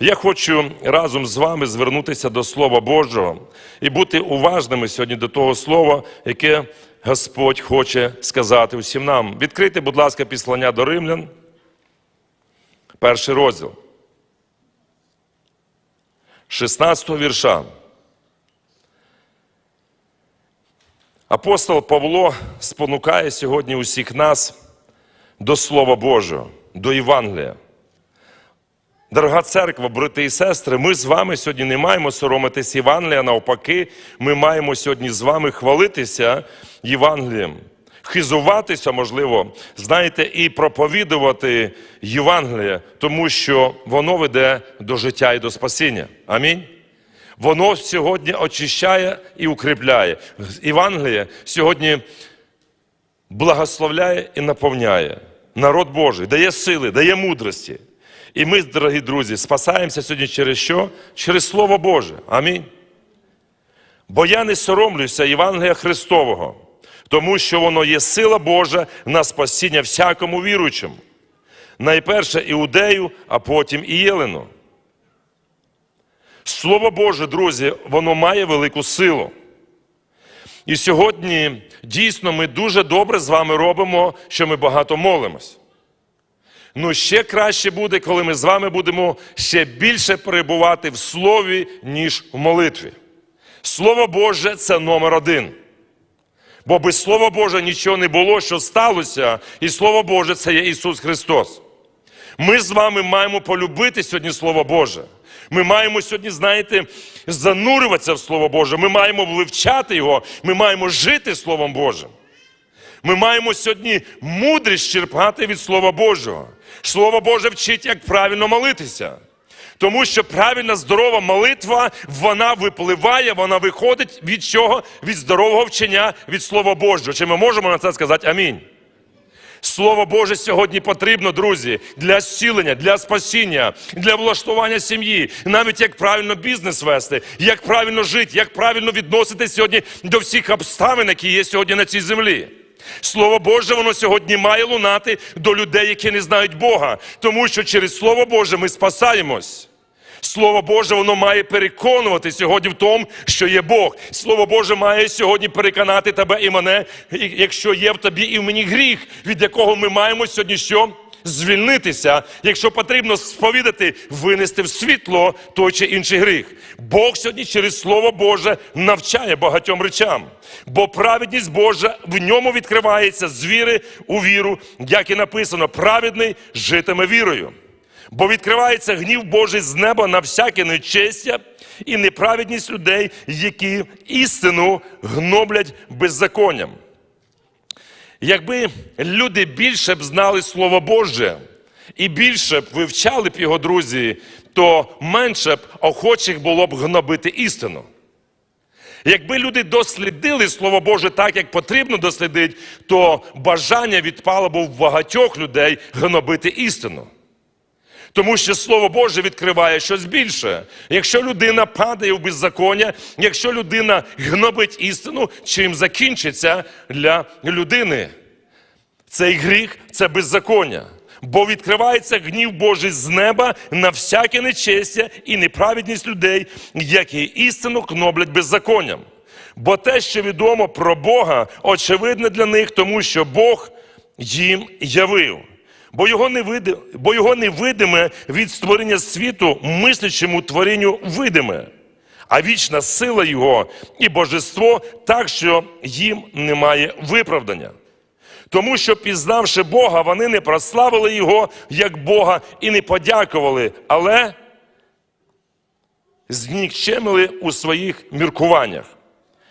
Я хочу разом з вами звернутися до Слова Божого і бути уважними сьогодні до того слова, яке Господь хоче сказати усім нам. Відкрийте, будь ласка, післання до римлян, перший розділ. 16 вірша. Апостол Павло спонукає сьогодні усіх нас до Слова Божого, до Євангелія. Дорога церква, брати і сестри, ми з вами сьогодні не маємо соромитись Євангелія, навпаки, ми маємо сьогодні з вами хвалитися Євангелієм, хизуватися, можливо, знаєте, і проповідувати Євангеліє, тому що воно веде до життя і до спасіння. Амінь. Воно сьогодні очищає і укріпляє. Євангеліє сьогодні благословляє і наповняє народ Божий, дає сили, дає мудрості. І ми, дорогі друзі, спасаємося сьогодні через що? Через Слово Боже. Амінь. Бо я не соромлюся Євангелія Христового, тому що воно є сила Божа на спасіння всякому віруючому. Найперше іудею, а потім і Єлену. Слово Боже, друзі, воно має велику силу. І сьогодні дійсно ми дуже добре з вами робимо, що ми багато молимось. Ну, ще краще буде, коли ми з вами будемо ще більше перебувати в слові, ніж в молитві. Слово Боже це номер один. Бо без Слова Боже нічого не було, що сталося, і Слово Боже це є Ісус Христос. Ми з вами маємо полюбити сьогодні Слово Боже. Ми маємо сьогодні, знаєте, занурюватися в Слово Боже. Ми маємо вивчати Його, ми маємо жити Словом Божим. Ми маємо сьогодні мудрість черпати від Слова Божого. Слово Боже вчить, як правильно молитися. Тому що правильна здорова молитва, вона випливає, вона виходить від чого? Від здорового вчення, від Слова Божого. Чи ми можемо на це сказати амінь? Слово Боже сьогодні потрібно, друзі, для зцілення, для спасіння, для влаштування сім'ї, навіть як правильно бізнес вести, як правильно жити, як правильно відноситися сьогодні до всіх обставин, які є сьогодні на цій землі. Слово Боже, воно сьогодні має лунати до людей, які не знають Бога, тому що через Слово Боже ми спасаємось. Слово Боже, воно має переконувати сьогодні в тому, що є Бог. Слово Боже має сьогодні переконати тебе і мене, якщо є в тобі і в мені гріх, від якого ми маємо сьогодні що? Звільнитися, якщо потрібно сповідати, винести в світло той чи інший гріх. Бог сьогодні через Слово Боже навчає багатьом речам, бо праведність Божа в ньому відкривається з віри у віру, як і написано, праведний житиме вірою. Бо відкривається гнів Божий з неба на всяке нечестя і неправедність людей, які істину гноблять беззаконням. Якби люди більше б знали Слово Боже і більше б вивчали б його друзі, то менше б охочих було б гнобити істину. Якби люди дослідили Слово Боже так, як потрібно дослідити, то бажання відпало б у багатьох людей гнобити істину. Тому що Слово Боже відкриває щось більше. Якщо людина падає в беззаконня, якщо людина гнобить істину, чим закінчиться для людини? Цей гріх це беззаконня. Бо відкривається гнів Божий з неба на всяке нечестя і неправедність людей, які істину кноблять беззаконням. Бо те, що відомо про Бога, очевидне для них, тому що Бог їм явив. Бо його, невиди... Бо його невидиме від створення світу, мислячому творінню видиме, а вічна сила Його і божество так, що їм немає виправдання. Тому що, пізнавши Бога, вони не прославили Його як Бога і не подякували, але знікчемили у своїх міркуваннях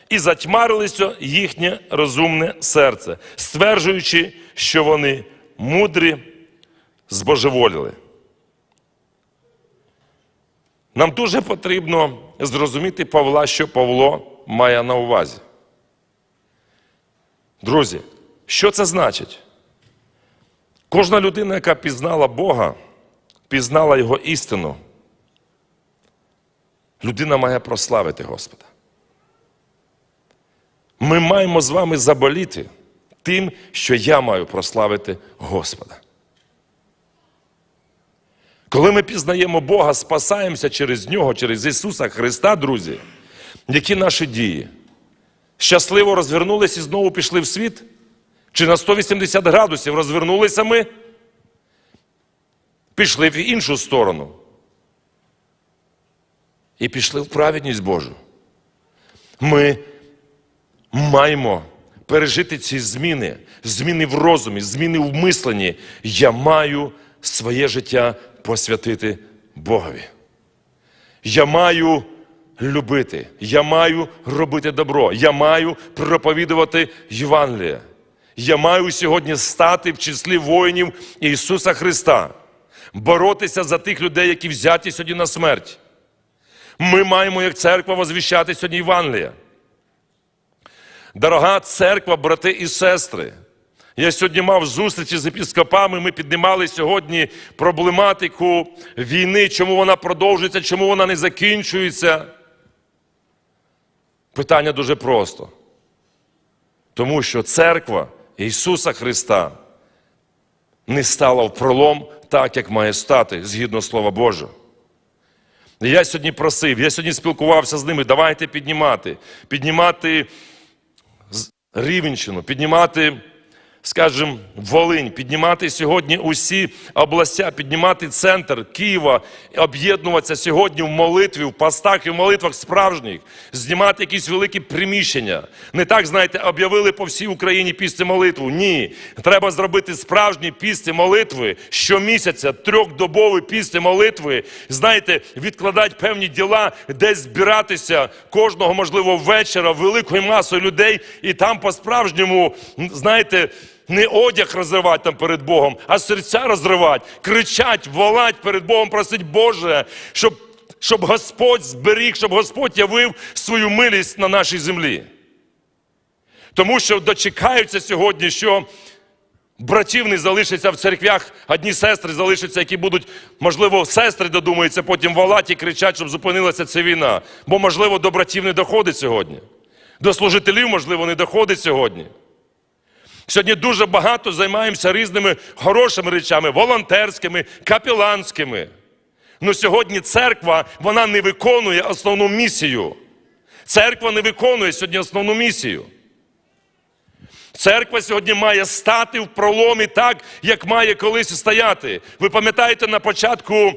і затьмарилося їхнє розумне серце, стверджуючи, що вони мудрі збожеволіли. Нам дуже потрібно зрозуміти Павла, що Павло має на увазі. Друзі, що це значить? Кожна людина, яка пізнала Бога, пізнала Його істину, людина має прославити Господа. Ми маємо з вами заболіти тим, що я маю прославити Господа. Коли ми пізнаємо Бога, спасаємося через Нього, через Ісуса Христа, друзі, які наші дії? Щасливо розвернулися і знову пішли в світ? Чи на 180 градусів розвернулися ми? Пішли в іншу сторону. І пішли в праведність Божу. Ми маємо пережити ці зміни, зміни в розумі, зміни в мисленні. Я маю своє життя посвятити Богові. Я маю любити, я маю робити добро, я маю проповідувати Євангеліє. Я маю сьогодні стати в числі воїнів Ісуса Христа, боротися за тих людей, які взяті сьогодні на смерть. Ми маємо як церква возвіщати сьогодні Євангелія. Дорога церква, брати і сестри. Я сьогодні мав зустрічі з епіскопами. Ми піднімали сьогодні проблематику війни, чому вона продовжується, чому вона не закінчується. Питання дуже просто. Тому що церква Ісуса Христа не стала в пролом так, як має стати, згідно Слова Божого. Я сьогодні просив, я сьогодні спілкувався з ними. Давайте піднімати, піднімати Рівенщину, піднімати, скажімо, Волинь, піднімати сьогодні усі областя, піднімати центр Києва, об'єднуватися сьогодні в молитві, в постах і в молитвах справжніх, знімати якісь великі приміщення. Не так, знаєте, об'явили по всій Україні після молитву. Ні. Треба зробити справжні після молитви щомісяця, трьохдобові після молитви. Знаєте, відкладати певні діла, десь збиратися кожного, можливо, вечора великою масою людей, і там по-справжньому, знаєте, не одяг розривати там перед Богом, а серця розривати, кричать, волать перед Богом, просить Боже, щоб, щоб Господь зберіг, щоб Господь явив свою милість на нашій землі. Тому що дочекаються сьогодні, що братів не залишиться в церквях, одні сестри залишаться, які будуть, можливо, сестри додумаються, потім волать і кричать, щоб зупинилася ця війна. Бо, можливо, до братів не доходить сьогодні. До служителів, можливо, не доходить сьогодні. Сьогодні дуже багато займаємося різними хорошими речами, волонтерськими, капіланськими. Ну сьогодні церква вона не виконує основну місію. Церква не виконує сьогодні основну місію. Церква сьогодні має стати в проломі так, як має колись стояти. Ви пам'ятаєте на початку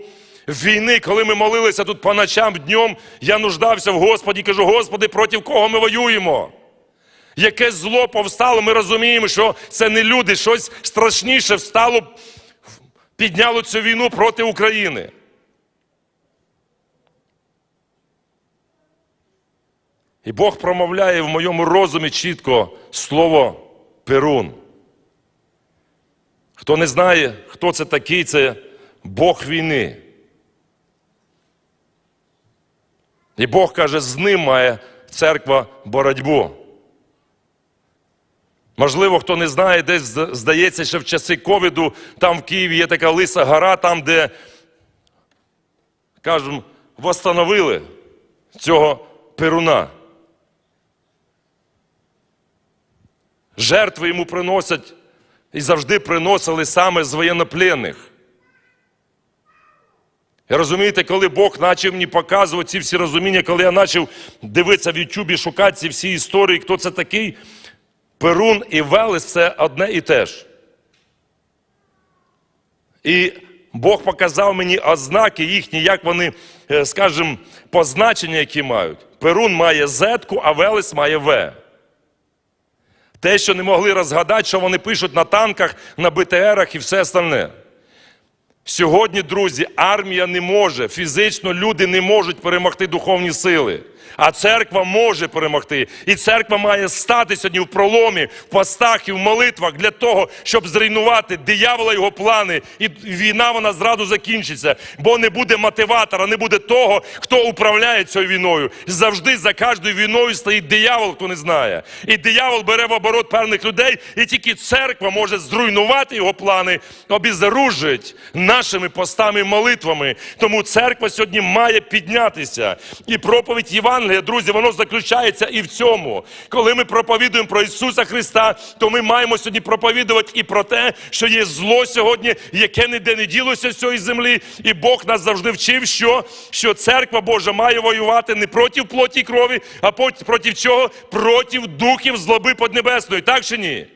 війни, коли ми молилися тут по ночам, днем, я нуждався в Господі, кажу, Господи, проти кого ми воюємо? Яке зло повстало, ми розуміємо, що це не люди, щось страшніше встало, підняло цю війну проти України. І Бог промовляє в моєму розумі чітко слово Перун. Хто не знає, хто це такий, це Бог війни. І Бог каже, з ним має церква боротьбу. Можливо, хто не знає, десь здається, що в часи ковіду там в Києві є така лиса гора, там, де, кажемо, восстановили цього перуна. Жертви йому приносять і завжди приносили саме з воєннопленних. І розумієте, коли Бог почав мені показувати ці всі розуміння, коли я почав дивитися в Ютубі, шукати ці всі історії, хто це такий, Перун і Велес це одне і те ж. І Бог показав мені ознаки їхні, як вони, е, скажімо, позначення, які мають. Перун має зетку, а Велес має В. Те, що не могли розгадати, що вони пишуть на танках, на БТРах і все остальне. Сьогодні, друзі, армія не може, фізично люди не можуть перемогти духовні сили. А церква може перемогти. І церква має стати сьогодні в проломі, в постах і в молитвах для того, щоб зруйнувати диявола його плани. І війна вона зразу закінчиться. Бо не буде мотиватора, не буде того, хто управляє цією війною. Завжди за кожною війною стоїть диявол, хто не знає. І диявол бере в оборот певних людей, і тільки церква може зруйнувати його плани, обізоружить нашими постами і молитвами. Тому церква сьогодні має піднятися. І проповідь Євангелія Євангелія, друзі, воно заключається і в цьому. Коли ми проповідуємо про Ісуса Христа, то ми маємо сьогодні проповідувати і про те, що є зло сьогодні, яке ніде не ділося з цієї землі. І Бог нас завжди вчив, що, що церква Божа має воювати не проти плоті і крові, а проти чого? Проти духів злоби поднебесної. Так чи ні?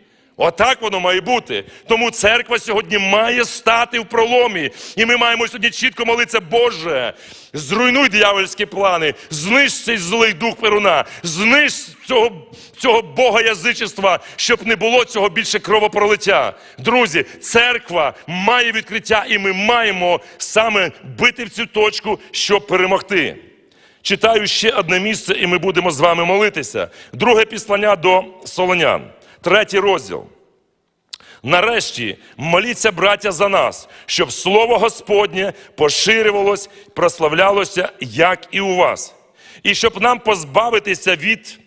Отак воно має бути. Тому церква сьогодні має стати в проломі. І ми маємо сьогодні чітко молитися, Боже, зруйнуй диявольські плани, знищ цей злий дух Перуна, знищ цього, цього Бога язичества, щоб не було цього більше кровопролиття. Друзі, церква має відкриття, і ми маємо саме бити в цю точку, щоб перемогти. Читаю ще одне місце, і ми будемо з вами молитися. Друге післання до Солонян, третій розділ. Нарешті моліться, браття, за нас, щоб слово Господнє поширювалось, прославлялося, як і у вас, і щоб нам позбавитися від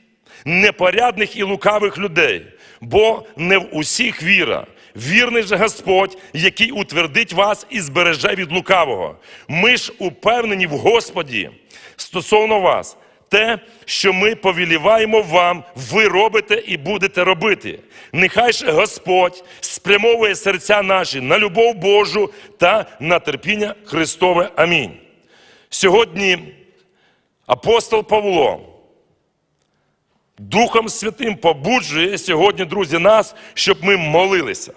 непорядних і лукавих людей, бо не в усіх віра. Вірний же Господь, який утвердить вас і збереже від лукавого. Ми ж упевнені в Господі стосовно вас. Те, що ми повіліваємо вам, ви робите і будете робити. Нехай ж Господь спрямовує серця наші на любов Божу та на терпіння Христове. Амінь. Сьогодні апостол Павло Духом Святим побуджує сьогодні, друзі, нас, щоб ми молилися.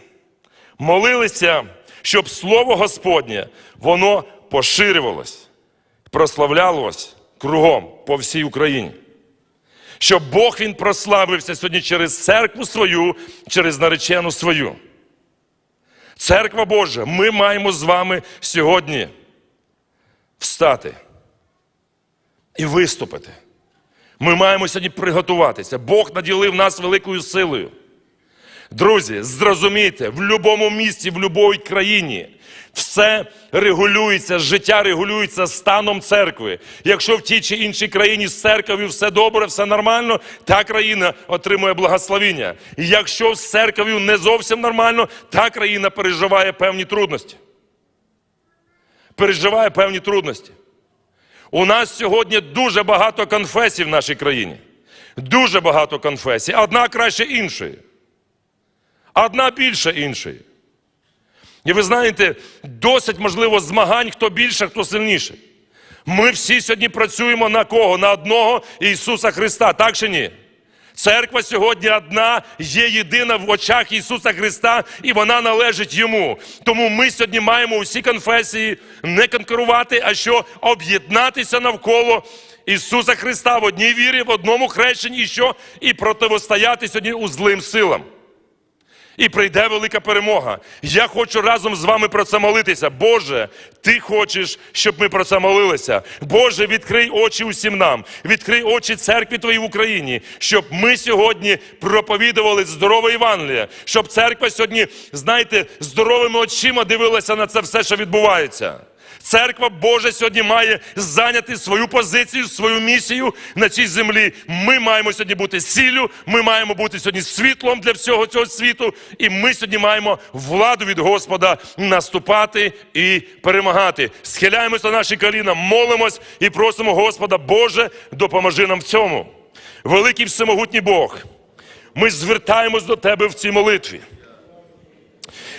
Молилися, щоб Слово Господнє воно поширювалось, прославлялось кругом по всій Україні. Щоб Бог Він прославився сьогодні через церкву свою, через наречену свою. Церква Божа, ми маємо з вами сьогодні встати і виступити. Ми маємо сьогодні приготуватися. Бог наділив нас великою силою. Друзі, зрозумійте, в будь-якому місті, в будь-якій країні все регулюється, життя регулюється станом церкви. Якщо в тій чи іншій країні з церквою все добре, все нормально, та країна отримує благословіння. І якщо з церквою не зовсім нормально, та країна переживає певні трудності. Переживає певні трудності. У нас сьогодні дуже багато конфесій в нашій країні. Дуже багато конфесій. Одна краще іншої. Одна більше іншої. І ви знаєте, досить можливо змагань, хто більше, хто сильніший. Ми всі сьогодні працюємо на кого? На одного Ісуса Христа, так чи ні? Церква сьогодні одна, є єдина в очах Ісуса Христа, і вона належить Йому. Тому ми сьогодні маємо усі конфесії не конкурувати, а що об'єднатися навколо Ісуса Христа в одній вірі, в одному хрещенні, і що і противостояти сьогодні у злим силам. І прийде велика перемога. Я хочу разом з вами про це молитися. Боже, ти хочеш, щоб ми про це молилися. Боже, відкрий очі усім нам, відкрий очі церкві Твоїй в Україні, щоб ми сьогодні проповідували здорове Євангеліє, щоб церква сьогодні, знаєте, здоровими очима дивилася на це все, що відбувається. Церква Божа сьогодні має зайняти свою позицію, свою місію на цій землі. Ми маємо сьогодні бути сіллю, ми маємо бути сьогодні світлом для всього цього світу, і ми сьогодні маємо владу від Господа наступати і перемагати. Схиляємося на наші коліна, молимось і просимо Господа, Боже, допоможи нам в цьому. Великий всемогутній Бог, ми звертаємось до Тебе в цій молитві.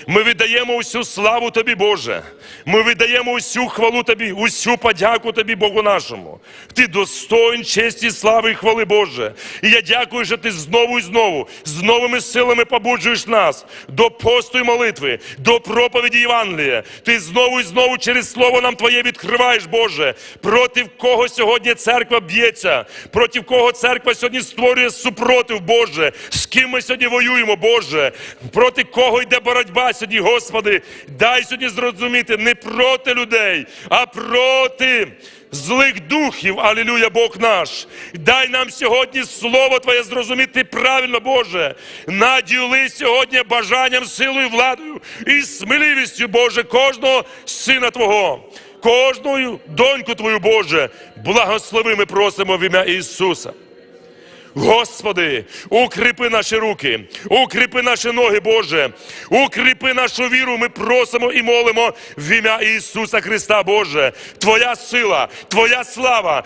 Ми віддаємо усю славу Тобі, Боже. Ми віддаємо усю хвалу Тобі, усю подяку Тобі, Богу нашому. Ти достоїн честі, слави і хвали, Боже. І я дякую, що ти знову і знову, з новими силами побуджуєш нас до посту і молитви, до проповіді Євангелія. Ти знову і знову через слово нам Твоє відкриваєш, Боже. Проти кого сьогодні церква б'ється, проти кого церква сьогодні створює супротив, Боже. З ким ми сьогодні воюємо, Боже. Проти кого йде боротьба сьогодні, Господи. Дай сьогодні зрозуміти не проти людей, а проти. Злих духів, алілюя, Бог наш. Дай нам сьогодні слово Твоє зрозуміти правильно, Боже. Наділи сьогодні бажанням, силою, владою і сміливістю, Боже, кожного сина Твого, кожну доньку Твою, Боже, благослови, ми просимо в ім'я Ісуса. Господи, укріпи наші руки, укріпи наші ноги, Боже, укріпи нашу віру. Ми просимо і молимо в ім'я Ісуса Христа, Боже. Твоя сила, Твоя слава,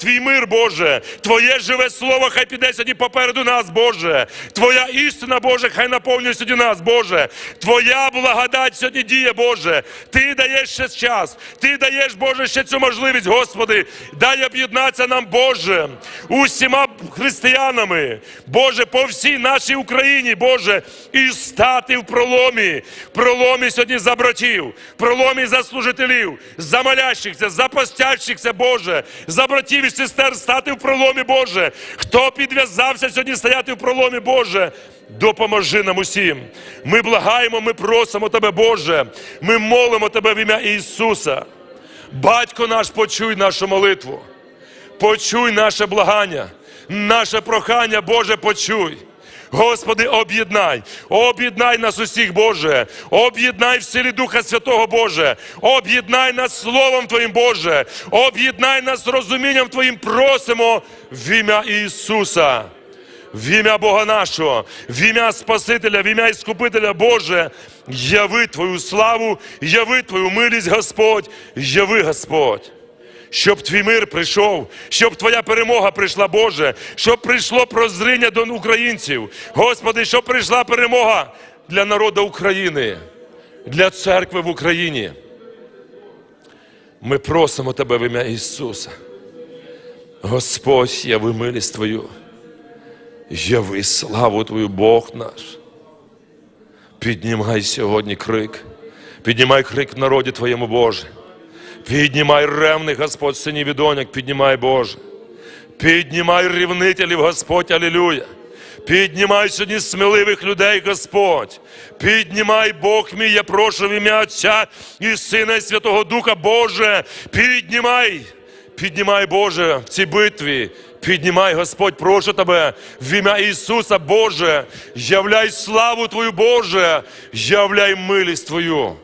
Твій, мир, Боже, Твоє живе слово, хай піде сьогодні попереду нас, Боже. Твоя істина, Боже, хай наповнює сьогодні нас, Боже. Твоя благодать сьогодні діє, Боже. Ти даєш ще час, Ти даєш, Боже, ще цю можливість, Господи. Дай об'єднатися нам, Боже, усіма християнами, Боже, по всій нашій Україні, Боже, і стати в проломі, проломі сьогодні за братів, проломі за служителів, за молящихся, за постящихся, Боже, за братів і сестер стати в проломі, Боже. Хто підв'язався сьогодні стояти в проломі, Боже? Допоможи нам усім. Ми благаємо, ми просимо Тебе, Боже. Ми молимо Тебе в ім'я Ісуса. Батько наш, почуй нашу молитву. Почуй наше благання, наше прохання, Боже, почуй. Господи, об'єднай, об'єднай нас усіх, Боже, об'єднай в силі Духа Святого, Боже, об'єднай нас Словом Твоїм, Боже, об'єднай нас з розумінням Твоїм, просимо в ім'я Ісуса, в ім'я Бога нашого, в ім'я Спасителя, в ім'я Іскупителя, Боже, яви Твою славу, яви Твою милість, Господь, яви, Господь щоб твій мир прийшов, щоб твоя перемога прийшла, Боже, щоб прийшло прозріння до українців. Господи, щоб прийшла перемога для народу України, для церкви в Україні. Ми просимо Тебе в ім'я Ісуса. Господь, яви милість Твою, яви славу Твою, Бог наш. Піднімай сьогодні крик, піднімай крик в народі Твоєму, Боже. Піднімай ревних, Господь, синів і піднімай Боже. Піднімай рівнителів, Господь, алілюя. Піднімай сьогодні сміливих людей, Господь. Піднімай Бог мій, я прошу в ім'я Отця і Сина, і Святого Духа, Боже. Піднімай, піднімай, Боже, в цій битві. Піднімай, Господь, прошу тебе в ім'я Ісуса, Боже. Являй славу Твою, Боже, являй милість Твою.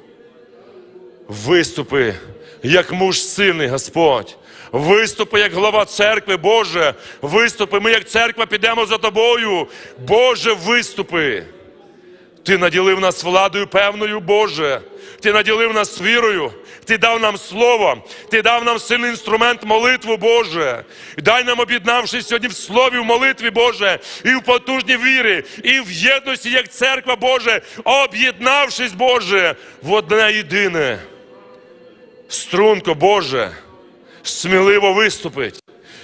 Виступи як муж сильний, Господь. Виступи як глава церкви, Боже. Виступи, ми як церква підемо за тобою. Боже, виступи. Ти наділив нас владою певною, Боже. Ти наділив нас вірою, Ти дав нам слово, Ти дав нам сильний інструмент молитву, Боже. Дай нам, об'єднавшись сьогодні в слові, в молитві, Боже, і в потужній вірі, і в єдності, як церква, Боже, об'єднавшись, Боже, в одне єдине. Струнко, Боже, сміливо виступить.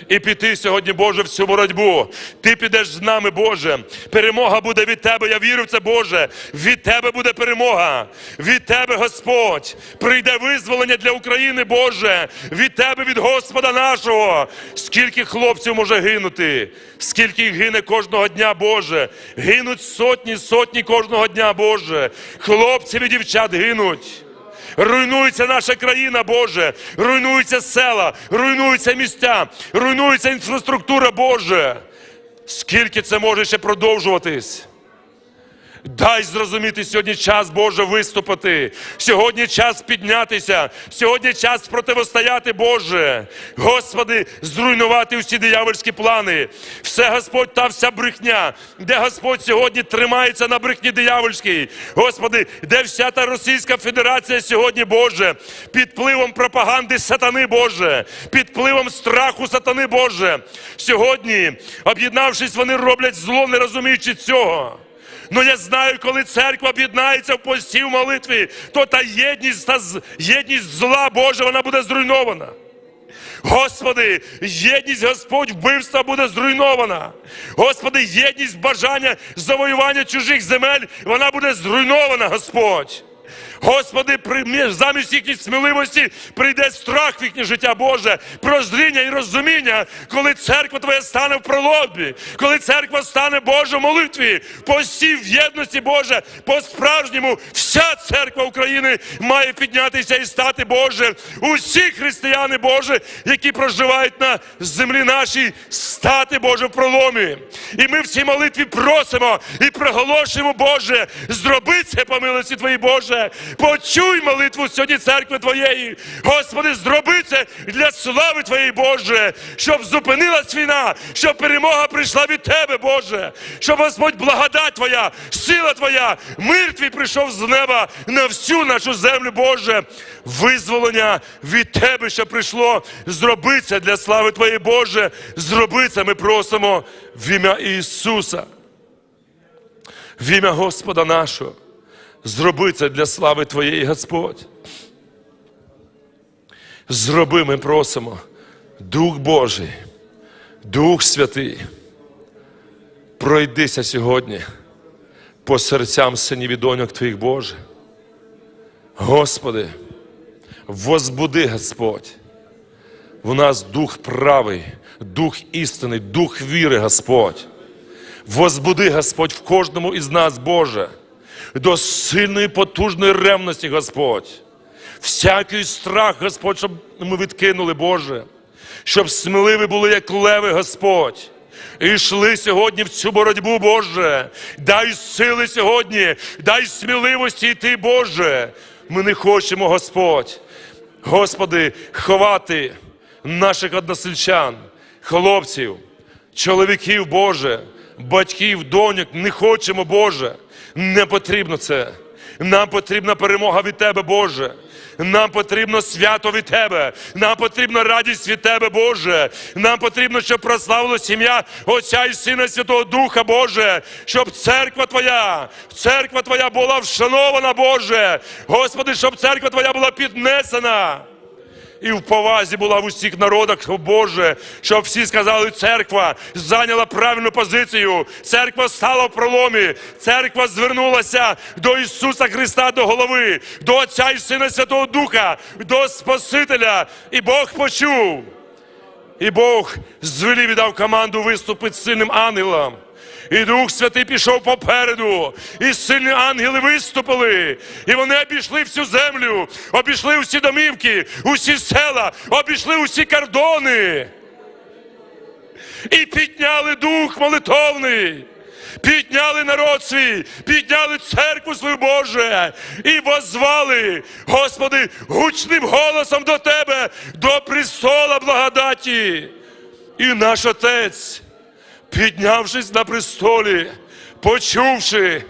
І піти сьогодні, Боже, в цю боротьбу. Ти підеш з нами, Боже. Перемога буде від Тебе. Я вірю в це, Боже. Від Тебе буде перемога. Від Тебе, Господь. Прийде визволення для України, Боже. Від Тебе, від Господа нашого. Скільки хлопців може гинути, скільки їх гине кожного дня, Боже. Гинуть сотні, сотні кожного дня, Боже. Хлопців і дівчат гинуть. Руйнується наша країна, Боже, руйнуються села, руйнуються місця, руйнується інфраструктура, Боже. Скільки це може ще продовжуватись? Дай зрозуміти сьогодні час, Боже, виступити. Сьогодні час піднятися. Сьогодні час противостояти, Боже. Господи, зруйнувати усі диявольські плани. Все, Господь, та вся брехня, де Господь сьогодні тримається на брехні диявольській. Господи, де вся та Російська Федерація сьогодні, Боже, під впливом пропаганди сатани, Боже, під впливом страху сатани, Боже. Сьогодні, об'єднавшись, вони роблять зло, не розуміючи цього. Ну я знаю, коли церква об'єднається в пості в молитві, то та єдність, та єдність зла Божа, вона буде зруйнована. Господи, єдність Господь вбивства буде зруйнована. Господи, єдність бажання завоювання чужих земель, вона буде зруйнована, Господь. Господи, замість їхньої сміливості прийде страх в їхнє життя Боже, прозріння і розуміння, коли церква Твоя стане в пролобі, коли церква стане Боже в молитві, пості в єдності Боже, по-справжньому вся церква України має піднятися і стати Боже. Усі християни Боже, які проживають на землі нашій, стати Боже в проломі. І ми в цій молитві просимо і проголошуємо, Боже, зроби це по милості Твоїй, Боже. Почуй молитву сьогодні церкви Твоєї. Господи, зроби це для слави Твоєї, Боже, щоб зупинилась війна, щоб перемога прийшла від Тебе, Боже, щоб Господь благодать Твоя, сила Твоя, мир Твій прийшов з неба на всю нашу землю, Боже. Визволення від Тебе, що прийшло. Зроби це для слави Твоєї, Боже. Зроби це, ми просимо в ім'я Ісуса. В ім'я Господа нашого. Зроби це для слави Твоєї, Господь. Зроби, ми просимо, Дух Божий, Дух Святий, пройдися сьогодні по серцям синів і доньок Твоїх Боже. Господи, возбуди, Господь, в нас дух правий, дух істини, дух віри, Господь. Возбуди, Господь, в кожному із нас, Боже, до сильної, потужної ревності, Господь. Всякий страх, Господь, щоб ми відкинули, Боже, щоб сміливі були, як леви, Господь. І йшли сьогодні в цю боротьбу, Боже. Дай сили сьогодні, дай сміливості йти, Боже. Ми не хочемо, Господь. Господи, ховати наших односельчан, хлопців, чоловіків, Боже, батьків, доньок, не хочемо, Боже. Не потрібно це. Нам потрібна перемога від Тебе, Боже. Нам потрібно свято від Тебе. Нам потрібна радість від Тебе, Боже. Нам потрібно, щоб прославило сім'я Отця і Сина Святого Духа, Боже, щоб церква Твоя, церква Твоя була вшанована, Боже. Господи, щоб церква Твоя була піднесена і в повазі була в усіх народах, о Боже, щоб всі сказали, церква зайняла правильну позицію, церква стала в проломі, церква звернулася до Ісуса Христа, до голови, до Отця і Сина Святого Духа, до Спасителя, і Бог почув. І Бог звелів і дав команду виступити з сильним ангелом. І Дух Святий пішов попереду, і сильні ангели виступили, і вони обійшли всю землю, обійшли усі домівки, усі села, обійшли усі кордони. І підняли дух молитовний, підняли народ свій, підняли церкву свою Боже, і возвали, Господи, гучним голосом до Тебе, до престола благодаті. І наш Отець піднявшись на престолі, почувши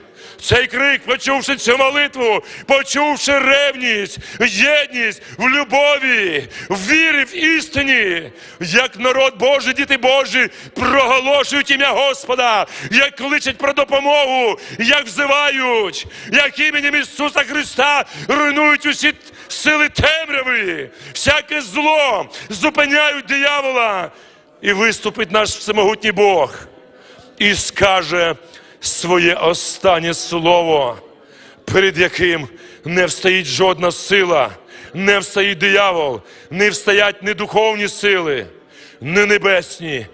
цей крик, почувши цю молитву, почувши ревність, єдність в любові, в вірі, в істині, як народ Божий, діти Божі, проголошують ім'я Господа, як кличуть про допомогу, як взивають, як іменем Ісуса Христа руйнують усі сили темряви, всяке зло, зупиняють диявола. І виступить наш всемогутній Бог і скаже своє останнє слово, перед яким не встоїть жодна сила, не встоїть диявол, не встоять ні духовні сили, ні небесні,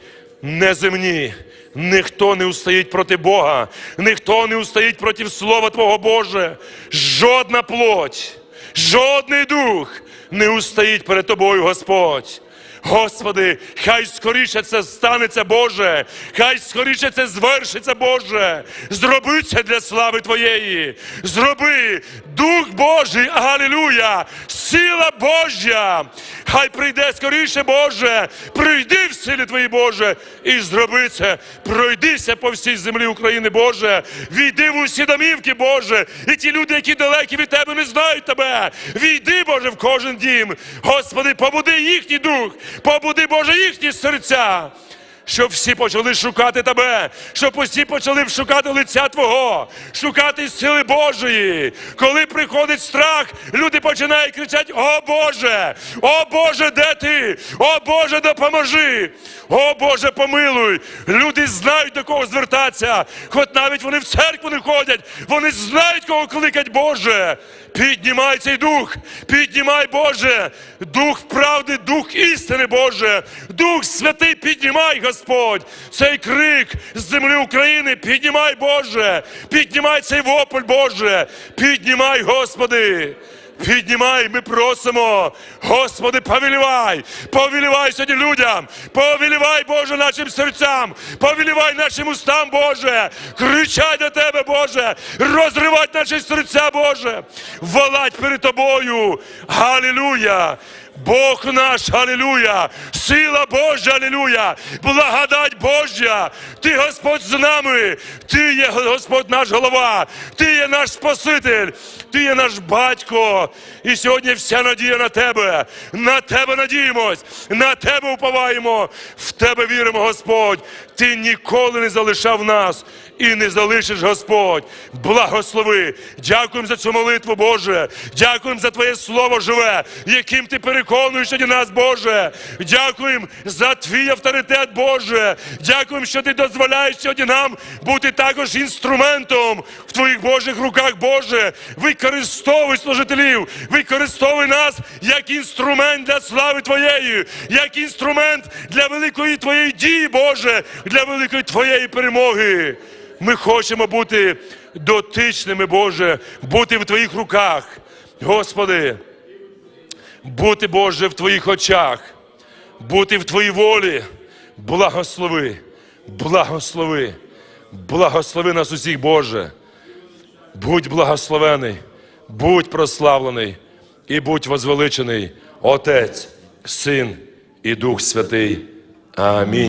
не земні. Ніхто не устоїть проти Бога, ніхто не устоїть проти Слова Твого Боже. Жодна плоть, жодний дух не устоїть перед Тобою, Господь. Господи, хай скоріше це станеться, Боже, хай скоріше це звершиться, Боже. Зроби це для слави Твоєї. Зроби Дух Божий, Галилюя, сила Божя. Хай прийде скоріше, Боже, прийди в силі Твої, Боже, і зроби це. Пройдися по всій землі України, Боже. Війди в усі домівки, Боже. І ті люди, які далекі від Тебе, не знають Тебе. Війди, Боже, в кожен дім. Господи, побуди їхній дух, побуди, Боже, їхні серця. Щоб всі почали шукати тебе, щоб усі почали шукати лиця Твого, шукати сили Божої. Коли приходить страх, люди починають кричати: О Боже! О Боже, де ти? О Боже, допоможи! О Боже, помилуй! Люди знають до кого звертатися, хоч навіть вони в церкву не ходять, вони знають, кого кликать Боже. Піднімай цей дух, піднімай Боже, дух правди, дух істини, Боже, Дух Святий, піднімай, Господь, цей крик з землі України, піднімай, Боже, піднімай цей вопль, Боже, піднімай, Господи, Піднімай, ми просимо, Господи, повелівай, повелівай сьогодні людям, повелівай, Боже, нашим серцям, повелівай нашим устам, Боже, кричай до Тебе, Боже, розривай наші серця, Боже, волать перед Тобою. Галілуя! Бог наш, Алілуя! Сила Божа, Алілуя! Благодать Божа! Ти Господь з нами! Ти є Господь наш голова! Ти є наш Спаситель! Ти є наш батько! І сьогодні вся надія на тебе! На тебе надіємось! На тебе уповаємо! В тебе віримо, Господь! Ти ніколи не залишав нас і не залишиш Господь. Благослови. Дякуємо за цю молитву, Боже. Дякуємо за Твоє Слово живе, яким ти переконуєш сьогодні нас, Боже. Дякуємо за твій авторитет, Боже. Дякуємо, що ти дозволяєш сьогодні нам бути також інструментом в Твоїх Божих руках, Боже. Використовуй служителів, використовуй нас як інструмент для слави Твоєї, як інструмент для великої Твоєї дії, Боже, для великої Твоєї перемоги. Ми хочемо бути дотичними, Боже, бути в Твоїх руках, Господи, бути, Боже, в Твоїх очах, бути в Твоїй волі. Благослови, благослови, благослови нас усіх, Боже. Будь благословений, будь прославлений і будь возвеличений Отець, Син і Дух Святий. Амінь.